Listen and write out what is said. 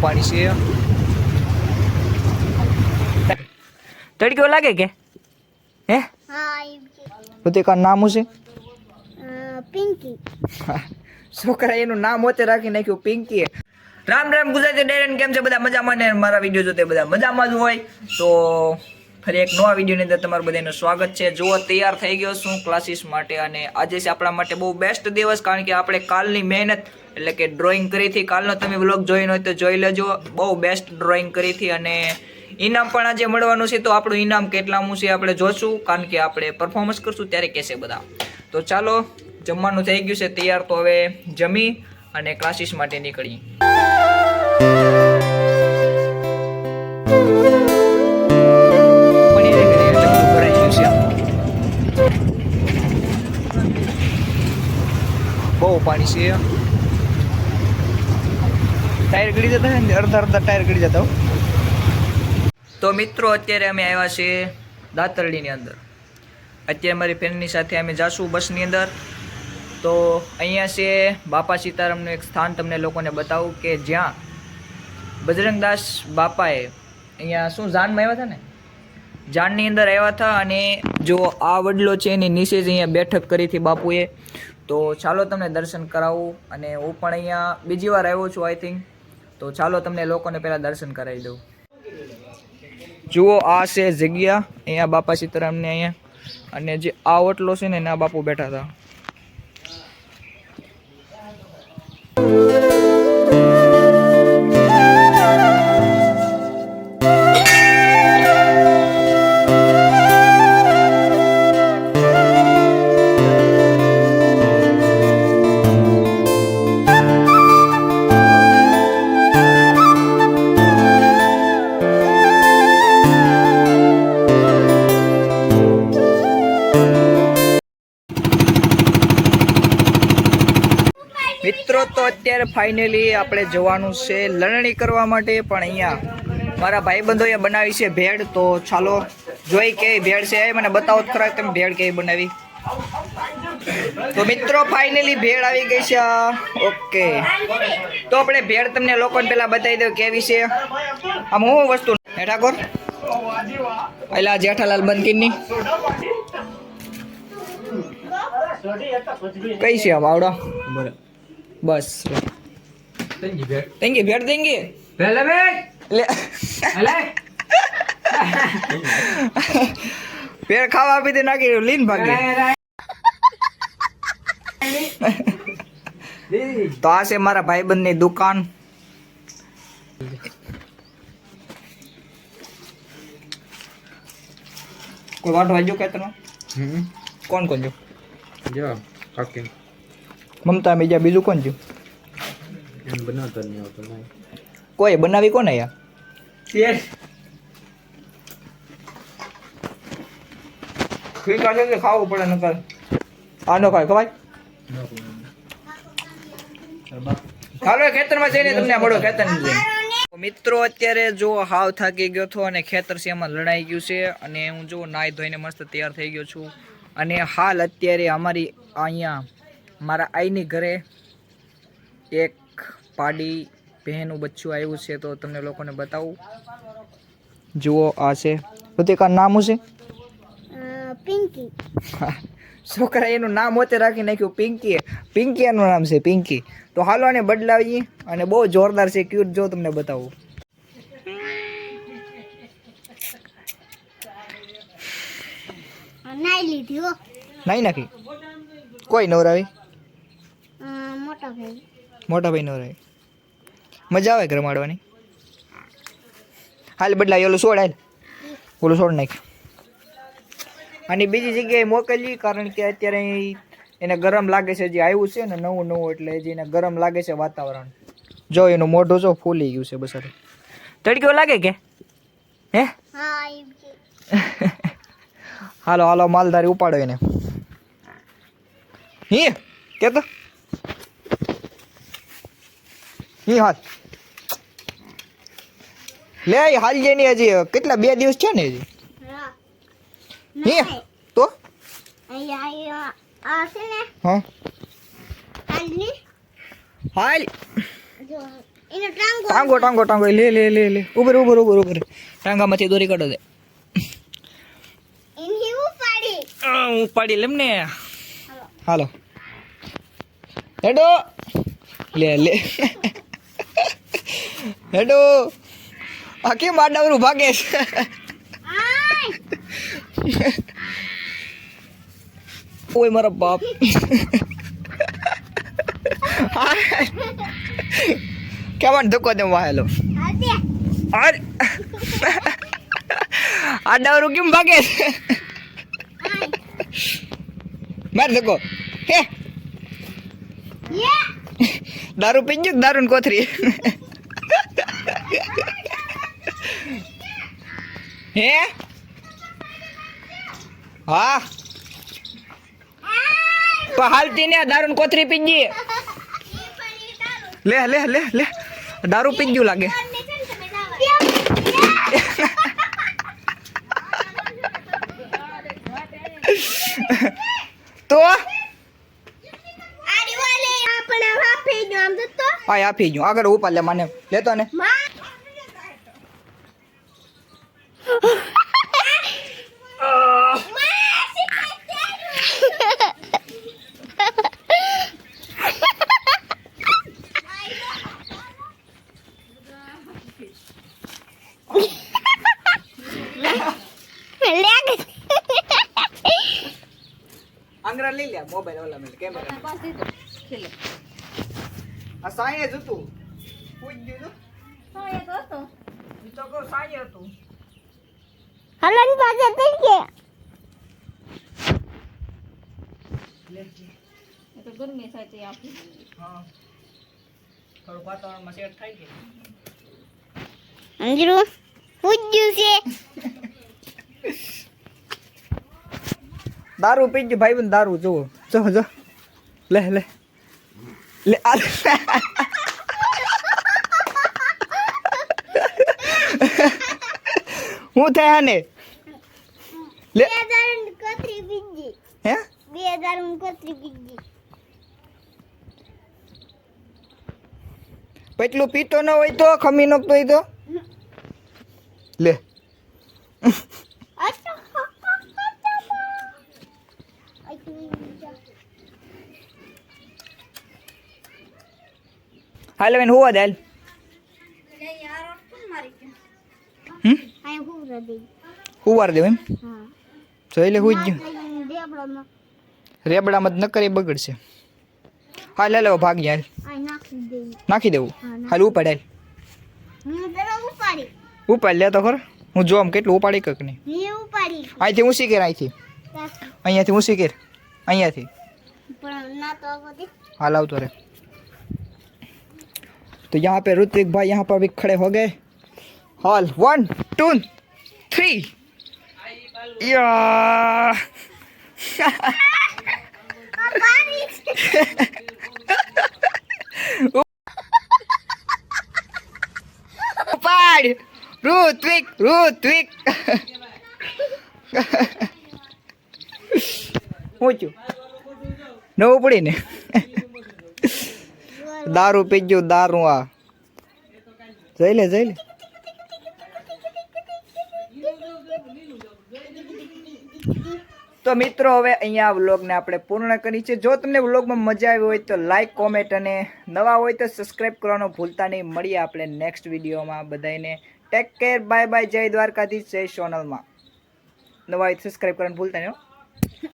પાણી છે. તડક્યો લાગે કે? હે? છે નામ શું પિંકી. છોકરા એનું નામ હોતે રાખી નાખ્યું પિંકી રામ રામ ગુજરાતી ડેરેન કેમ છે? બધા મજામાં ને? મારા વીડિયો જોતે બધા મજામાં જ હોય. તો ફરી એક નવા વિડીયોની અંદર તમારું બધાનું સ્વાગત છે. જુઓ, તૈયાર થઈ ગયો છું ક્લાસીસ માટે અને આજે છે આપણા માટે બહુ બેસ્ટ દિવસ કારણ કે આપણે કાલની મહેનત એટલે કે ડ્રોઈંગ કરી હતી. કાલનો તમે વ્લોગ જોઈનો હોય તો જોઈ લેજો. બહુ બેસ્ટ ડ્રોઈંગ કરી હતી અને ઇનામ પણ આજે મળવાનું છે. તો આપણું ઇનામ કેટલામું છે આપણે જોશું કારણ કે આપણે પરફોર્મન્સ કરશું ત્યારે કહેશે બધા. તો ચાલો, જમવાનું થઈ ગયું છે. તૈયાર તો હવે જમી અને ક્લાસીસ માટે નીકળી પાણી છે. ટાયર ગળી જતા હોય ને અડધા અડધા ટાયર ગળી જતા. તો મિત્રો, અત્યારે અમે આવ્યા છીએ દાતરડીની અંદર. અત્યારે મારી ફ્રેન્ડની સાથે અમે જાશું બસની અંદર. તો અહીંયા છે બાપા સીતારામનું એક સ્થાન, તમને લોકોને બતાવું કે જ્યાં બજરંગદાસ બાપાએ અહીંયા શું જાનમાં આવ્યા હતા ને? જાનની અંદર આવ્યા હતા અને જો આ વડલો છે એની નીચે જ અહીંયા બેઠક કરી હતી બાપુએ. તો ચાલો તમને દર્શન કરાવું અને હું પણ અહીંયા બીજી વાર આવ્યો છું આઈ થિંક તો ચાલો તમને લોકોને પહેલાં દર્શન કરાવી દઉં. જુઓ, આ છે જગ્યા, અહીંયા બાપા સીતારામને અહીંયા. અને જે આ ઓટલો છે ને, એના બાપુ બેઠા હતા. ફાઇનલી આપણે જવાનું છે લણણી કરવા માટે પણ અહીંયા મારા ભાઈબંધોએ બનાવી છે ભેળ. તો ચાલો જોઈ કે ભેળ છે મને બતાવો ખરા તમે ભેળ કેવી બનાવી? તો મિત્રો ફાઇનલી ભેળ આવી ગઈ છે. ઓકે. તો આપણે ભેળ તમને લોકોને પહેલાં બતાવી દઉં કેવી છે. આમ હું વસ્તુ હે ઠાકોર? પહેલાં જેઠાલાલ બંકીની કઈ છે આ વાવડો? બસ. દેંગે ભેટ દેંગે લે ભેળ ખાવા આપી દે નાખી લીન ભાગી તો આ છે મારા ભાઈબંધની દુકાન કોઈ વાટ વાંચો કે તમે કોણ કોણ જો જો કાકી મમતા બીજા બીજું કોણ જો એમ બનાવતા નહીં આવતો નહીં. કોઈ બનાવી કોને યાર? ઠીક છે કે ખાવું પડે નકર. આ નો ખાય ખવાય હાલો ખેતરમાં જઈને તમને મળો ખેતર મિત્રો અત્યારે જો હાવ થાકી ગયો છો અને ખેતર છે એમાં લડાઈ ગયું છે અને હું જો નાહી ધોઈને મસ્ત તૈયાર થઈ ગયો છું. અને હાલ અત્યારે અમારી અહીંયા મારા આઈની ઘરે એક પાડી બહેનું બચ્ચું આવ્યું છે તો તમને લોકોને બતાવું. જુઓ આ છે. ઋતિકા નામ શું છે? પિંકી. છોકરા એનું નામ હોતે રાખી નાખ્યું પિંકી પિંકી એનું નામ છે પિંકી. તો હાલો આને બદલાવીએ અને બહુ જોરદાર છે ક્યુટ જો તમને બતાવું. નાઈ લીધી હો. નાઈ નાખી? કોઈ નવરાવી? મોટા ભાઈ. મોટા ભાઈ નવરાવી. મજા આવે રમાડવાની હાલ બદલાય, ઓલું છોડ હાલ. ઓલું છોડ નાખ. અને બીજી જગ્યાએ મોકલી, કારણ કે અત્યારે એને ગરમ લાગે છે, જે આવ્યું છે ને નવું નવું, એટલે જે એને ગરમ લાગે છે વાતાવરણ. જો એનું મોઢું જો ફૂલી ગયું છે બસ હવે. તડક્યો લાગે કે? હા? હાલો હાલો, માલધારી ઉપાડો એને. હી કે તો હી હાલ. લે હાલ જેની હજી કેટલા બે દિવસ છે ને હજી? હા તો? હા. હાલ. ટાંગો ટાંગો ટાંગો લે લે લે લે. ઉભર ઉભર ઉભર ઉભર ટાંગામાંથી દોરી કાઢો દે હું પાડી? લેમ ને. હાલો. હેડો. લે લે. હેડો. આ કેમ આડાવરું ભાગે છે? ઓય મારા બાપ. કેમાં ધક્કો દે વાહેલો આદે અરે આડાવરું કેમ ભાગે છે? માર ધક્કો. હે. દારૂ પી ગયું દારૂ ને કોથરી. હે? હા? હાલતી ને દારૂ કોથરી પી ગઈ. લે લે લે લે. દારૂ પી ગયું લાગે. તો? આપી ગયું આગળ ઉપાડ લે મને. લેતો ને. અંગરા લઈ લે મોબાઈલ ઓલા મેલ કેમેરા આ સાંયે જ હતું. ગયું તો ઈ તો કહું સાંયે હતું. હલન પાસે થઈ ગયા હા. થોડું વાતાવરણમાં સેટ થાય કે? અંજરુ પૂજ્યું છે. દારૂ પી ગયું ભાઈ બંધ દારૂ જુઓ જો જો લે લે. લે આ હું થયા ને? લે. બે હજાર કતરી બીજી. હે? બે હજાર કતરી બીજી. પેટલું પીતો ન હોય તો ખમી નકતો હોય તો. લે. હાલ બેન હોવા દે હાલ. હમ? હુવાર દેવ એમ જોઈ લે હુઈ ગયું રેબડામાં જ ન કરી બગડશે હાલ હાલ હવે ભાગ હાલ નાખી દેવું હાલ ઉપાડ હાલ ઉપાડ લે તો ખર હું જોમ કેટલું ઉપાડી કક નહીં અહીંથી ઊંચી કેર અહીંથી અહીંયાથી ઊંચી કેર અહીંયાથી हाल आओ तो रे तो यहाँ पे ऋत्विक भाई यहाँ पर भी खड़े हो गए हॉल वन टू थ्री ઉપાડ. ઋત્વિક ઋત્વિક. હું છું નવું પડી ને દારૂ પી ગયું દારૂ આ. જઈ લે, જઈ તો મિત્રો, હવે અહીંયા વ્લોગને આપણે પૂર્ણ કરી છે. જો તમને વ્લોગમાં મજા આવી હોય તો લાઇક કોમેન્ટ અને નવા હોય તો સબસ્ક્રાઈબ કરવાનું ભૂલતા નહીં. મળીએ આપણે નેક્સ્ટ વિડીયોમાં બધાને ટેક કેર બાય બાય જય દ્વારકાધીશ, જય સોનલમાં. નવા હોય સબસ્ક્રાઈબ કરવાનું ભૂલતા નહીં